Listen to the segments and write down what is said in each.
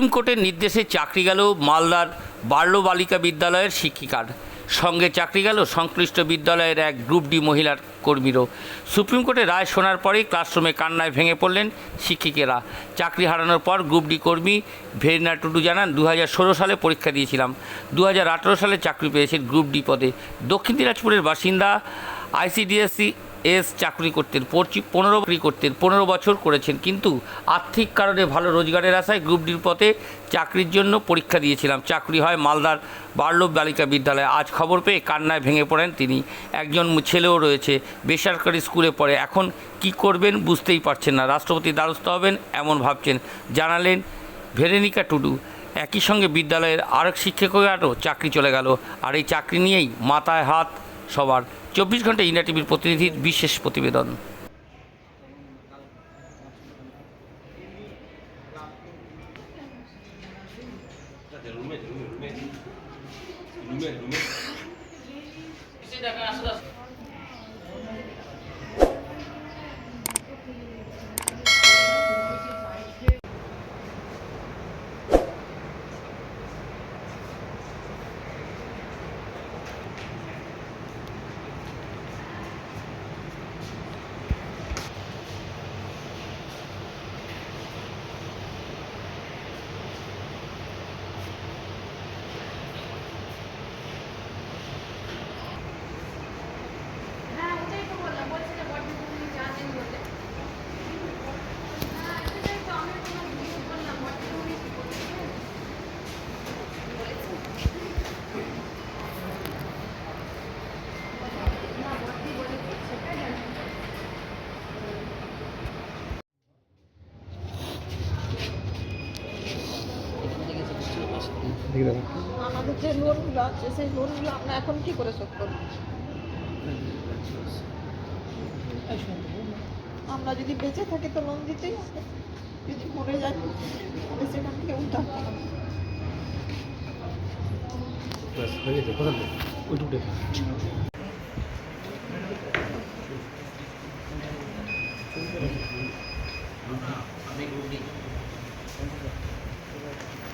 Supreme কোর্টের নির্দেশে চাকরি গেল মালদার বাল্য বালিকা বিদ্যালয়ের শিক্ষিকার। সঙ্গে চাকরি গেল সংশ্লিষ্ট বিদ্যালয়ের এক গ্রুপ ডি মহিলার কর্মীরও। সুপ্রিম কোর্টের রায় শোনার পরেই ক্লাসরুমে কান্নায় ভেঙে পড়লেন শিক্ষিকেরা। চাকরি হারানোর পর গ্রুপ ডি কর্মী ভেরিনা টুডু জানান দু হাজার ষোলো সালে পরীক্ষা দিয়েছিলাম। দু হাজার আঠারো সালে চাকরি পেয়েছেন গ্রুপ ডি পদে। দক্ষিণ দিনাজপুরের বাসিন্দা, আইসিডিএসসি এস চাকরি করতেন পনেরো চাকরি করতেন, পনেরো বছর করেছেন। কিন্তু আর্থিক কারণে ভালো রোজগারের আশায় গ্রুপ ডির পথে চাকরির জন্য পরীক্ষা দিয়েছিলাম। চাকরি হয় মালদার বার্লভ বালিকা বিদ্যালয়ে। আজ খবর পেয়ে কান্নায় ভেঙে পড়েন তিনি। একজন ছেলেও রয়েছে, বেসরকারি স্কুলে পড়ে। এখন কি করবেন বুঝতেই পারছেন না। রাষ্ট্রপতি দ্বারস্থ হবেন এমন ভাবছেন। জানালেন ভেরেনিকা টুডু। একই সঙ্গে বিদ্যালয়ের আরেক শিক্ষকেরও চাকরি চলে গেল। আর এই চাকরি নিয়েই মাথায় হাত সবার চব্বিশ ঘণ্টা ইন্ডিয়া টিভির প্রতিনিধির বিশেষ প্রতিবেদন। হ্যাঁ ওটাই তো বললাম বলছি যে বডি তুমি জানেন বলে হ্যাঁ সেটাই তো আমি তোমার ভিডিও করলাম বডি তুমি কি বলছো বলেছি না বডি বলেছি সেটাই জানি আমাদের যে লোনগুলো আছে সেই লোনগুলো আমরা এখন কি করে শোধ করব? আমরা যদি বেঁচে থাকি তো লোন দিতেই হবে। যদি মরে যাই তাহলে সেখান থেকে উদ্ধার করা।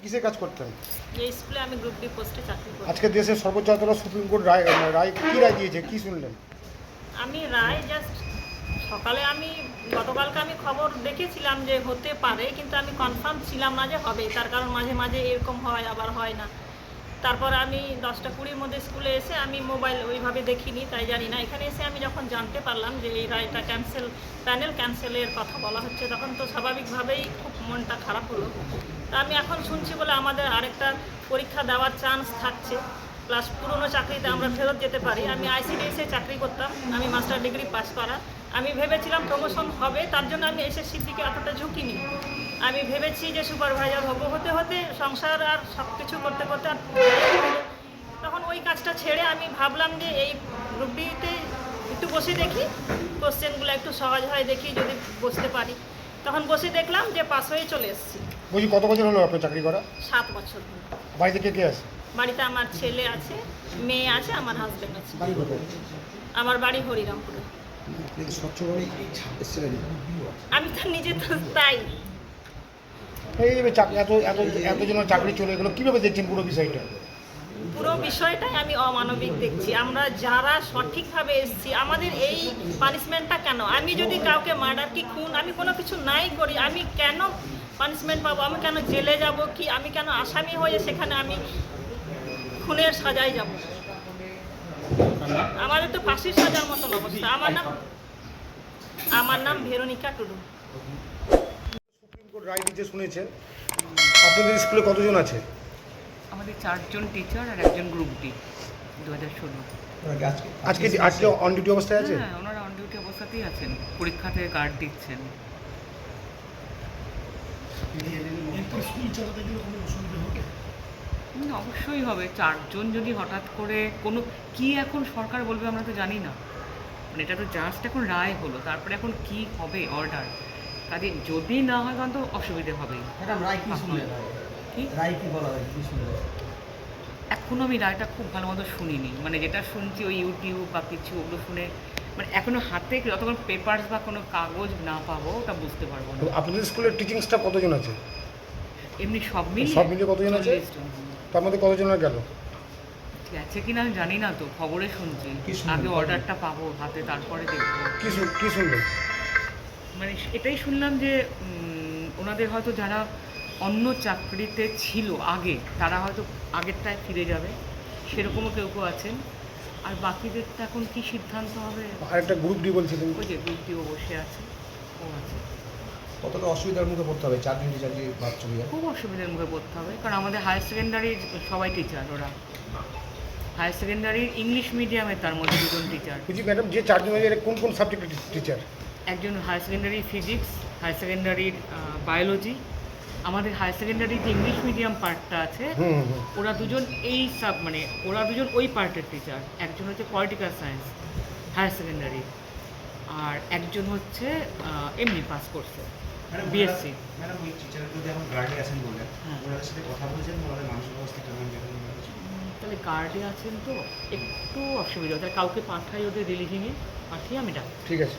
কিসে কাজ করতেন এই স্কুলে আমি গ্রুপ ডি পোস্টে চাকরি করি। আজকে দেশের সর্বোচ্চ আদালত সুপ্রিম কোর্ট রায় রায় কি রায় দিয়েছে? কি শুনলেন? আমি রায় জাস্ট সকালে আমি গতকালকে আমি খবর দেখেছিলাম যে হতে পারে কিন্তু আমি কনফার্ম ছিলাম না যে হবে। তার কারণ মাঝে মাঝে এরকম হয় আবার হয় না। তারপর আমি দশটা কুড়ির মধ্যে স্কুলে এসে আমি মোবাইল ওইভাবে দেখিনি, তাই জানি না। এখানে এসে আমি যখন জানতে পারলাম যে এই রায়টা ক্যান্সেল প্যানেল ক্যান্সেলের কথা বলা হচ্ছে, তখন তো স্বাভাবিকভাবেই খুব মনটা খারাপ হলো। তা আমি এখন শুনছি বলে আমাদের আরেকটা পরীক্ষা দেওয়ার চান্স থাকছে। প্লাস পুরনো চাকরিতে আমরা ফেরত যেতে পারি। আমি আইসিডিএসে চাকরি করতাম, আমি মাস্টার ডিগ্রি পাস করা। আমি ভেবেছিলাম প্রমোশন হবে, তার জন্য আমি এসএসসির দিকে এতটা ঝুঁকি ঝুঁকিনি। আমি ভেবেছি যে সুপারভাইজার হব। হতে হতে সংসার আর সব কিছু করতে করতে আর তখন ওই কাজটা ছেড়ে আমি ভাবলাম যে এই গ্রুপ ডিতে একটু বসে দেখি কোশ্চেনগুলো একটু সহজ হয় দেখি যদি বসতে পারি। তখন বসে দেখলাম যে পাস হয়ে চলে এসেছি। বলছি কত বছর হলো আপনার চাকরি করা? সাত বছর বাড়িতে কে কে আছে? বাড়িতে আমার ছেলে আছে মেয়ে আছে আমার হাজব্যান্ড আছে। আমার বাড়ি হরিরামপুরে। আমি তো নিজে তো তাই। এই এত এত এতজনের চাকরি চলে গেলো, কীভাবে দেখছেন পুরো বিষয়টা? পুরো বিষয়টাই আমি অমানবিক দেখছি। আমরা যারা সঠিকভাবে এসেছি, আমাদের এই পানিশমেন্টটা কেন? আমি যদি কাউকে মার্ডার কি খুন, আমি কোনো কিছু নাই করি, আমি কেন পানিশমেন্ট পাবো? আমি কেন জেলে যাব কি? আমি কেন আসামি হয়ে সেখানে আমি খুনের সাজায় যাব? আমাদের তো ফাঁসির সাজার মতন অবস্থা। আমার নাম আমার নাম ভেরোনিকা টুডু। রায় দিতে শুনেছেন। আপনাদের স্কুলে কতজন আছে? আমাদের চারজন টিচার আর একজন গ্রুপ ডি দু হাজার ষোলো আজকে আজকে অন ডিউটি অবস্থায় আছে হ্যাঁ ওনারা অন ডিউটি অবস্থাতেই আছেন। পরীক্ষাতে গার্ড দিচ্ছেন। অবশ্যই হবে। চারজন যদি হঠাৎ করে কোনো কি এখন সরকার বলবে আমরা তো জানি না। মানে এটা তো জাস্ট এখন রায় হলো তারপরে এখন কি হবে অর্ডার কাজে যদি না হয় তখন তো অসুবিধে হবে। ম্যাডাম রায় কি শুনলেন? কি? রায় কি বলা হয়? কি শুনলেন? এখনও আমি রায়টা খুব ভালো মতো শুনিনি। মানে যেটা শুনছি ওই ইউটিউব বা কিছু ওগুলো শুনে মানে এখনও হাতে যতক্ষণ পেপারস বা কোনো কাগজ না পাবো ওটা বুঝতে পারব না। আপনাদের স্কুলের টিচিং স্টাফ কতজন আছে? এমনি সব মিলিয়ে সব মিলিয়ে কতজন আছে? তার মধ্যে কতজনের গেল? ঠিক আছে কিনা আমি জানি না তো খবরে শুনছি? আগে অর্ডারটা পাবো হাতে তারপরে দেখব। কি কি শুনলেন? মানে এটাই শুনলাম যে ওনাদের হয়তো যারা অন্য চাকরিতে ছিল আগে তারা হয়তো আগেরটায় ফিরে যাবে। সেরকমও কেউ কেউ আছেন। আর বাকিদেরটা এখন কী সিদ্ধান্ত হবে? আরেকটা গ্রুপ ডি বলছিলেন। ওই যে গ্রুপটিও বসে আছে ও আছে। কতটা অসুবিধার মুখে পড়তে হবে? চাকরি চাকরি বাচ্চা নিয়ে খুব অসুবিধার মুখে পড়তে হবে কারণ আমাদের হায়ার সেকেন্ডারির সবাই টিচার ওরা। হায়ার সেকেন্ডারির ইংলিশ মিডিয়ামে তার মধ্যে দুজন টিচার বুঝি ম্যাডাম যে চারজন কোন কোন সাবজেক্টের টিচার একজন হায়ার সেকেন্ডারি ফিজিক্স হায়ার সেকেন্ডারির বায়োলজি আমাদের হায়ার সেকেন্ডারির যে ইংলিশ মিডিয়াম পার্টটা আছে ওরা দুজন এই সাব মানে ওরা দুজন ওই পার্টের টিচার একজন হচ্ছে পলিটিক্যাল সায়েন্স হায়ার সেকেন্ডারি আর একজন হচ্ছে এমনি পাস করছে বিএসসি ম্যাডাম ওই টিচারগুলো যে এখন গার্ডে আছেন বললেন হ্যাঁ। ওনাদের সাথে কথা বলেছেন ওনাদের মানসিক অবস্থা কেমন তাহলে গার্ডে আছেন তো একটু অসুবিধা তাহলে কাউকে পাঠাই ওদের রিলিজিংয়ে পাঠিয়ে আমি ডাক ঠিক আছে।